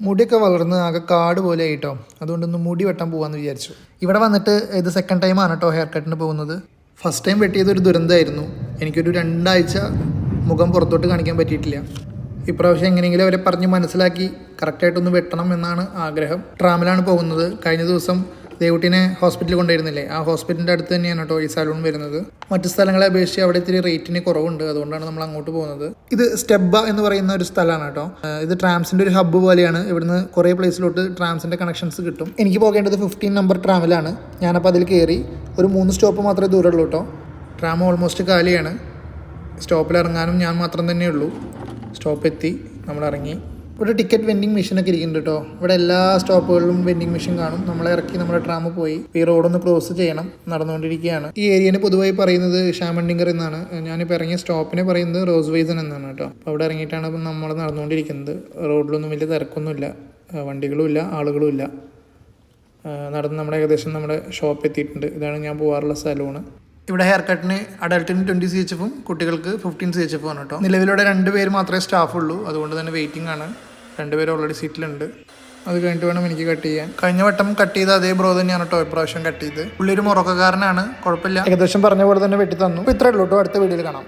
മുടിയൊക്കെ വളർന്ന് ആകെ കാട് പോലെ ആയിട്ടോ അതുകൊണ്ടൊന്ന് മുടി വെട്ടാൻ പോകാമെന്ന് വിചാരിച്ചു. ഇവിടെ വന്നിട്ട് ഇത് സെക്കൻഡ് ടൈമാണ് കേട്ടോ ഹെയർ കട്ടിന് പോകുന്നത്. ഫസ്റ്റ് ടൈം വെട്ടിയത് ഒരു ദുരന്തമായിരുന്നു. എനിക്കൊരു രണ്ടാഴ്ച മുഖം പുറത്തോട്ട് കാണിക്കാൻ പറ്റിയിട്ടില്ല. ഇപ്രാവശ്യം എങ്ങനെയെങ്കിലും അവരെ പറഞ്ഞ് മനസ്സിലാക്കി കറക്റ്റായിട്ടൊന്ന് വെട്ടണം എന്നാണ് ആഗ്രഹം. ട്രാമിലാണ് പോകുന്നത്. കഴിഞ്ഞ ദിവസം ദേവുട്ടിനെ ഹോസ്പിറ്റലിൽ കൊണ്ടുവരുന്നില്ലേ? ആ ഹോസ്പിറ്റലിന്റെ അടുത്ത് തന്നെയാണ് കേട്ടോ ഈ സലൂൺ വരുന്നത്. മറ്റു സ്ഥലങ്ങളെ അപേക്ഷിച്ച് അവിടെ ഇത്തിരി റേറ്റിന് കുറവുണ്ട്. അതുകൊണ്ടാണ് നമ്മൾ അങ്ങോട്ട് പോകുന്നത്. ഇത് സ്റ്റെബ എന്ന് പറയുന്ന ഒരു സ്ഥലമാണ് കേട്ടോ. ഇത് ട്രാംസിന്റെ ഒരു ഹബ്ബ് പോലെയാണ്. ഇവിടുന്ന് കുറേ പ്ലേസിലോട്ട് ട്രാംസിന്റെ കണക്ഷൻസ് കിട്ടും. എനിക്ക് പോകേണ്ടത് ഫിഫ്റ്റീൻ നമ്പർ ട്രാമിലാണ് ഞാനപ്പോൾ അതിൽ കയറി ഒരു മൂന്ന് സ്റ്റോപ്പ് മാത്രമേ ദൂരമുള്ളൂ കേട്ടോ. ട്രാം ഓൾമോസ്റ്റ് കാലിയാണ്. സ്റ്റോപ്പിൽ ഇറങ്ങാനും ഞാൻ മാത്രം തന്നെയുള്ളൂ. സ്റ്റോപ്പ് എത്തി. നമ്മൾ ഇറങ്ങി. ഇവിടെ ടിക്കറ്റ് വെൻഡിങ് മെഷീനൊക്കെ ഇരിക്കുന്നുണ്ട് കേട്ടോ ഇവിടെ എല്ലാ സ്റ്റോപ്പുകളിലും വെൻഡിങ് മെഷീൻ കാണും. നമ്മളെ ഇറക്കി നമ്മുടെ ട്രാം പോയി. ഈ റോഡൊന്ന് ക്രോസ് ചെയ്യണം. നടന്നുകൊണ്ടിരിക്കുകയാണ്. ഈ ഏരിയനെ പൊതുവായി പറയുന്നത് ഷാമണ്ടിങ്കർ എന്നാണ്. ഞാനിപ്പോൾ ഇറങ്ങിയ സ്റ്റോപ്പിനെ പറയുന്നത് റോസ് വൈസൺ എന്നാണ് കേട്ടോ അപ്പോൾ അവിടെ ഇറങ്ങിയിട്ടാണ് ഇപ്പം നമ്മൾ നടന്നുകൊണ്ടിരിക്കുന്നത്. റോഡിലൊന്നും വലിയ തിരക്കൊന്നുമില്ല. വണ്ടികളുമില്ല വണ്ടികളും ഇല്ല ആളുകളും ഇല്ല. ആ, നടന്ന് നമ്മുടെ ഏകദേശം നമ്മുടെ ഷോപ്പ് എത്തിയിട്ടുണ്ട്. ഇതാണ് ഞാൻ പോകാറുള്ള സ്ഥലമാണ്. ഇവിടെ ഹെയർ കട്ടിന് അഡൾട്ടിന് ട്വന്റി സി എച്ച് എഫും കുട്ടികൾക്ക് ഫിഫ്റ്റീൻ സി എച്ച് എഫും ആണ് കേട്ടോ നിലവിലൂടെ രണ്ട് പേര് മാത്രമേ സ്റ്റാഫ് ഉള്ളൂ. അതുകൊണ്ട് തന്നെ വെയിറ്റിംഗ് ആണ്. രണ്ട് പേര് ഓൾറെഡി സീറ്റിലുണ്ട് അത് കഴിഞ്ഞിട്ട് വേണം എനിക്ക് കട്ട് ചെയ്യാൻ. കഴിഞ്ഞ വട്ടം കട്ട് ചെയ്ത അതേ ബ്രോ തന്നെയാണ് കേട്ടോ ഇപ്രാവശ്യം കട്ട് ചെയ്ത്. പുള്ളി ഒരു മുറക്കക്കാരനാണ്. കുഴപ്പമില്ല. ഏകദേശം പറഞ്ഞ പോലെ തന്നെ വെട്ടി തന്നു. ഇത്രേ ഉള്ളൂ കേട്ടോ അടുത്ത വീഡിയോയിൽ കാണാം.